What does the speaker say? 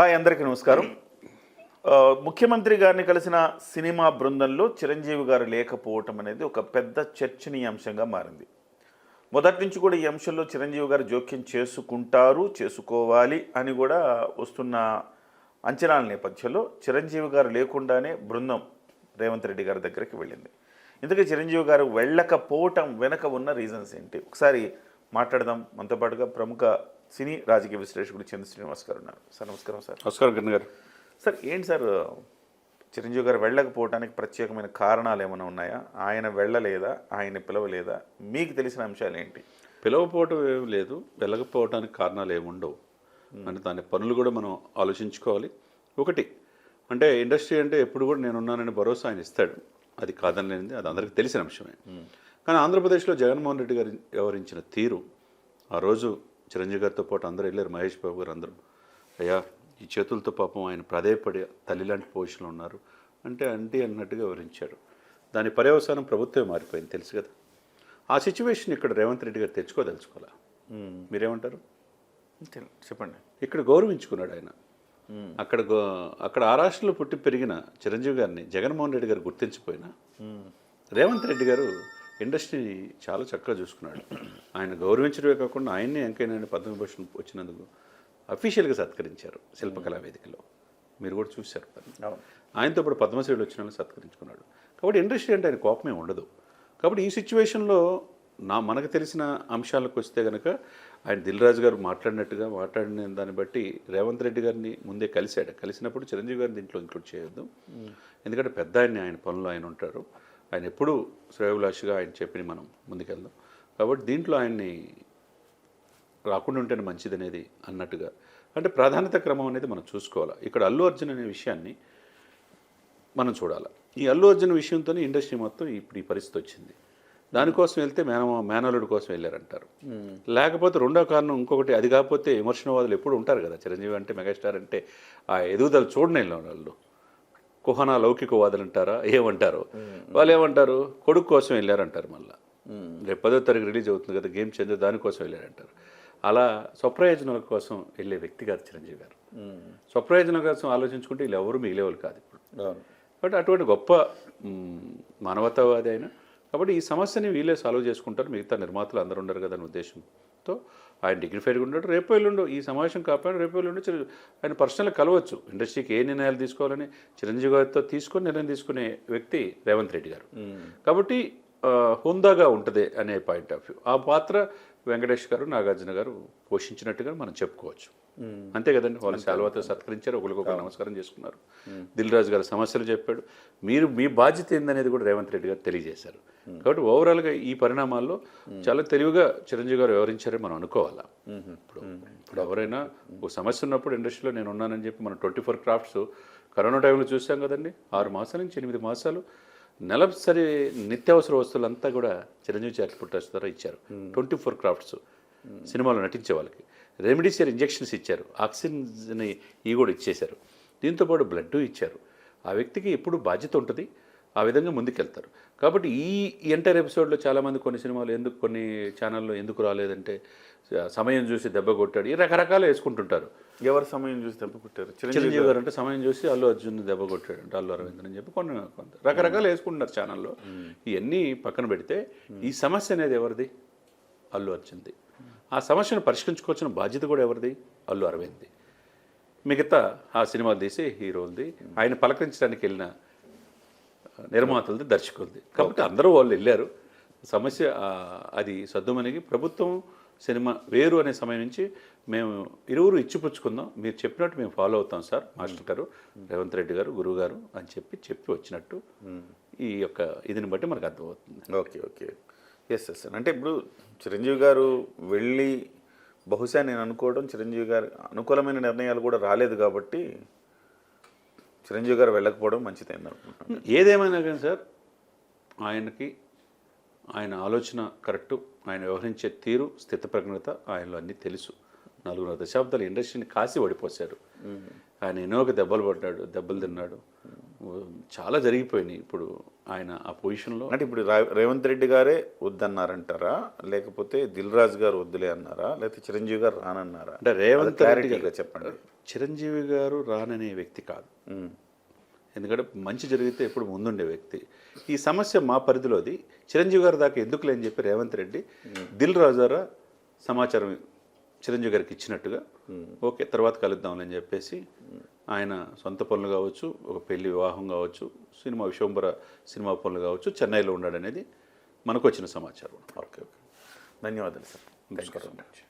Hi అందరికీ నమస్కారం. ముఖ్యమంత్రి గారిని కలిసిన సినిమా బృందంలో చిరంజీవి గారు లేకపోవటం అనేది ఒక పెద్ద చర్చనీయాంశంగా మారింది. మొదటి నుంచి కూడా ఈ అంశంలో చిరంజీవి గారు జోక్యం చేసుకుంటారు చేసుకోవాలి అని కూడా వస్తున్న అంచనాల నేపథ్యంలో చిరంజీవి గారు లేకుండానే బృందం రేవంత్ రెడ్డి గారి దగ్గరికి వెళ్ళింది. ఇందుకే చిరంజీవి గారు వెళ్ళకపోవటం వెనక ఉన్న రీజన్స్ ఏంటి? ఒకసారి మాట్లాడదాం. మనతో పాటుగా ప్రముఖ సినీ రాజకీయ విశ్లేషకుడు చంద్ర శ్రీనివాస్ గారు ఉన్నారు. సార్ నమస్కారం సార్. నమస్కారం కిరణ్ గారు. సార్ ఏంటి సార్ చిరంజీవి గారు వెళ్ళకపోవడానికి ప్రత్యేకమైన కారణాలు ఏమైనా ఉన్నాయా? ఆయన వెళ్ళలేదా? ఆయన పిలవలేదా? మీకు తెలిసిన అంశాలు ఏంటి? పిలవకపోవటం ఏం లేదు. వెళ్ళకపోవటానికి కారణాలు ఏమి ఉండవు. అంటే దాని పనులు కూడా మనం ఆలోచించుకోవాలి. ఒకటి అంటే ఇండస్ట్రీ అంటే ఎప్పుడు కూడా నేను ఉన్నానని భరోసా ఆయన ఇస్తాడు. అది కాదనలేనిది అది అందరికీ తెలిసిన అంశమే. కానీ ఆంధ్రప్రదేశ్లో జగన్మోహన్ రెడ్డి గారు వ్యవహరించిన తీరు ఆ రోజు చిరంజీవి గారితో పాటు అందరూ వెళ్ళారు మహేష్ బాబు గారు అందరూ. అయ్యా ఈ చేతులతో పాపం ఆయన ప్రాధేయపడి తల్లి లాంటి పొజిషన్లో ఉన్నారు అంటే అంటీ అన్నట్టుగా వివరించాడు. దాని పర్యవసానం ప్రభుత్వమే మారిపోయింది తెలుసు కదా. ఆ సిచ్యువేషన్ ఇక్కడ రేవంత్ రెడ్డి గారు తెచ్చుకోదలుచుకోవాలా? మీరేమంటారు? చెప్పండి. ఇక్కడ గౌరవించుకున్నాడు ఆయన. అక్కడ గో- అక్కడ ఆ రాష్ట్రంలో పుట్టి పెరిగిన చిరంజీవి గారిని జగన్మోహన్ రెడ్డి గారు గుర్తించిపోయినా రేవంత్ రెడ్డి గారు ఇండస్ట్రీ చాలా చక్కగా చూసుకున్నాడు. ఆయన గౌరవించడమే కాకుండా ఆయన్నే వెంకయ్య పద్మభూషణ్ వచ్చినందుకు అఫీషియల్గా సత్కరించారు శిల్పకళా వేదికలో. మీరు కూడా చూశారు ఆయనతో ఇప్పుడు పద్మశ్రీలు వచ్చిన వాళ్ళని సత్కరించుకున్నాడు. కాబట్టి ఇండస్ట్రీ అంటే ఆయన కోపమే ఉండదు. కాబట్టి ఈ సిచ్యువేషన్లో నా మనకు తెలిసిన అంశాలకు వస్తే కనుక ఆయన దిల్ రాజు గారు మాట్లాడినట్టుగా మాట్లాడిన దాన్ని బట్టి రేవంత్ రెడ్డి గారిని ముందే కలిశాడు. కలిసినప్పుడు చిరంజీవి గారిని దీంట్లో ఇంక్లూడ్ చేయొద్దు. ఎందుకంటే పెద్ద ఆయన్ని ఆయన పనులు ఆయన ఉంటారు. ఆయన ఎప్పుడూ శ్రేయభిలాషిగా ఆయన చెప్పి మనం ముందుకెళ్దాం. కాబట్టి దీంట్లో ఆయన్ని రాకుండా ఉంటేనే మంచిది అనేది అన్నట్టుగా. అంటే ప్రాధాన్యత క్రమం అనేది మనం చూసుకోవాలి? ఇక్కడ అల్లు అర్జున్ అనే విషయాన్ని మనం చూడాలి? ఈ అల్లు అర్జున్ విషయంతో ఇండస్ట్రీ మొత్తం ఇప్పుడు ఈ పరిస్థితి వచ్చింది. దానికోసం వెళ్తే మేన మేనలుడి కోసం వెళ్ళారంటారు. లేకపోతే రెండో కారణం ఇంకొకటి అది కాకపోతే విమర్శనవాదులు ఎప్పుడు ఉంటారు కదా? చిరంజీవి అంటే మెగాస్టార్ అంటే ఆ ఎదుగుదల చూడని వాళ్ళు. కుహన లౌకికవాదులు అంటారా ఏమంటారు వాళ్ళు ఏమంటారు కొడుకు కోసం వెళ్ళారంటారు మళ్ళీ. రేపు పదో తారీఖు రిలీజ్ అవుతుంది కదా గేమ్ చేంజర్ దానికోసం వెళ్ళారంటారు. అలా స్వప్రయోజనాల కోసం వెళ్ళే వ్యక్తి కాదు చిరంజీవి గారు. స్వప్రయోజనం కోసం ఆలోచించుకుంటే వీళ్ళు ఎవరు మిగిలేవాళ్ళు కాదు ఇప్పుడు. కాబట్టి అటువంటి గొప్ప మానవతావాది అయినా కాబట్టి ఈ సమస్యని వీళ్ళే సాల్వ్ చేసుకుంటారు. మిగతా నిర్మాతలు అందరూ ఉండరు కదా అనే ఉద్దేశంతో ఆయన డిగ్నిఫైడ్గా ఉన్నాడు. రేపు ఎల్లుండు ఈ సమావేశం కాపాడు రేపు ఎల్లుండు ఆయన పర్సనల్గా కలవచ్చు. ఇండస్ట్రీకి ఏ నిర్ణయాలు తీసుకోవాలని చిరంజీవి గారితో తీసుకొని నిర్ణయం తీసుకునే వ్యక్తి రేవంత్ రెడ్డి గారు. కాబట్టి హుందాగా ఉంటుంది అనే పాయింట్ ఆఫ్ వ్యూ. ఆ పాత్ర వెంకటేష్ గారు నాగార్జున గారు పోషించినట్టుగా మనం చెప్పుకోవచ్చు. అంతే కదండి. వాళ్ళు శాల్వాతో సత్కరించారు ఒకరికొకరు నమస్కారం చేసుకున్నారు. దిల్ రాజు గారు సమస్యలు చెప్పాడు. మీరు మీ బాధ్యత ఏందనేది కూడా రేవంత్ రెడ్డి గారు తెలియజేశారు. కాబట్టి ఓవరాల్గా ఈ పరిణామాల్లో చాలా తెలివిగా చిరంజీవి గారు వివరించారని మనం అనుకోవాలా? ఇప్పుడు ఇప్పుడు ఎవరైనా ఒక సమస్య ఉన్నప్పుడు ఇండస్ట్రీలో నేను ఉన్నానని చెప్పి మనం ట్వంటీ ఫోర్ క్రాఫ్ట్స్ కరోనా టైంలో చూసాం కదండి. ఆరు మాసాల నుంచి ఎనిమిది మాసాలు నెలసరి నిత్యావసర వస్తువులంతా కూడా చిరంజీవి ట్రస్ట్ ద్వారా ఇచ్చారు. ట్వంటీ ఫోర్ క్రాఫ్ట్స్ సినిమాలో నటించే వాళ్ళకి. రెమిడిసియర్ ఇంజెక్షన్స్ ఇచ్చారు. ఆక్సిజన్ ఇవి కూడా ఇచ్చేశారు. దీంతోపాటు బ్లడ్ ఇచ్చారు. ఆ వ్యక్తికి ఎప్పుడు బాధ్యత ఉంటుంది. ఆ విధంగా ముందుకెళ్తారు. కాబట్టి ఈ ఎంటైర్ ఎపిసోడ్లో చాలామంది కొన్ని సినిమాలు ఎందుకు కొన్ని ఛానల్లో ఎందుకు రాలేదంటే సమయం చూసి దెబ్బ కొట్టాడు. ఈ రకరకాలు వేసుకుంటుంటారు. ఎవరు సమయం చూసి దెబ్బ కొట్టారు? చిరంజీవి గారు. అంటే సమయం చూసి అల్లు అర్జున్ దెబ్బ కొట్టాడు అంటే అల్లు అరవింద్ అని చెప్పి కొన్ని కొంత రకరకాలు వేసుకుంటున్నారు ఛానల్లో. ఇవన్నీ పక్కన పెడితే ఈ సమస్య అనేది ఎవరిది? అల్లు అర్జున్ది. ఆ సమస్యను పరిష్కరించుకోవాల్సిన బాధ్యత కూడా ఎవరిది? అల్లు అరవింద్ది మిగతా ఆ సినిమాలు తీసి హీరోలది ఆయన పలకరించడానికి వెళ్ళిన నిర్మాతలది దర్శకులది. కాబట్టి అందరూ వాళ్ళు వెళ్ళారు. సమస్య అది సద్దుమణిగి ప్రభుత్వం సినిమా వేరు అనే సమయం నుంచి మేము ఇరువురు ఇచ్చిపుచ్చుకుందాం. మీరు చెప్పినట్టు మేము ఫాలో అవుతాం సార్ మాస్టర్ గారు రేవంత్ రెడ్డి గారు గురువు గారు అని చెప్పి చెప్పి వచ్చినట్టు ఈ యొక్క ఇదిని బట్టి మనకు అర్థమవుతుంది. Okay okay. ఎస్ ఎస్ అంటే ఇప్పుడు చిరంజీవి గారు వెళ్ళి బహుశా నేను అనుకోవడం చిరంజీవి గారు అనుకూలమైన నిర్ణయాలు కూడా రాలేదు కాబట్టి చిరంజీవి గారు వెళ్ళకపోవడం మంచిదైంది అనుకుంటున్నాను. ఏదేమైనా కానీ సార్ ఆయనకి ఆయన ఆలోచన కరెక్టు ఆయన వ్యవహరించే తీరు స్థితప్రజ్ఞత ఆయనలో అన్నీ తెలుసు. నలుగురు దశాబ్దాలు ఇండస్ట్రీని కాసి ఓడిపోశారు. ఆయన ఎన్నో ఒక దెబ్బలు పడ్డాడు దెబ్బలు తిన్నాడు. చాలా జరిగిపోయినాయి ఇప్పుడు ఆయన ఆ పొజిషన్లో. అంటే ఇప్పుడు రేవంత్ రెడ్డి గారే వద్దన్నారంటారా? లేకపోతే దిల్ రాజు గారు వద్దులే అన్నారా? లేకపోతే చిరంజీవి గారు రానన్నారా? అంటే రేవంత్ రెడ్డి గారు చెప్పండి. చిరంజీవి గారు రాననే వ్యక్తి కాదు. ఎందుకంటే మంచి జరిగితే ఎప్పుడు ముందుండే వ్యక్తి. ఈ సమస్య మా పరిధిలోది. చిరంజీవి గారి దాకా ఎందుకు లేని చెప్పి రేవంత్ రెడ్డి దిల్ రాజారా సమాచారం చిరంజీవి గారికి ఇచ్చినట్టుగా ఓకే తర్వాత కలుద్దాంలే అని చెప్పేసి ఆయన సొంత పనులు కావచ్చు ఒక పెళ్ళి వివాహం కావచ్చు సినిమా విశ్వంబర సినిమా పనులు కావచ్చు చెన్నైలో ఉన్నాడనేది మనకు వచ్చిన సమాచారం. Okay okay. ధన్యవాదాలు సార్. Thank you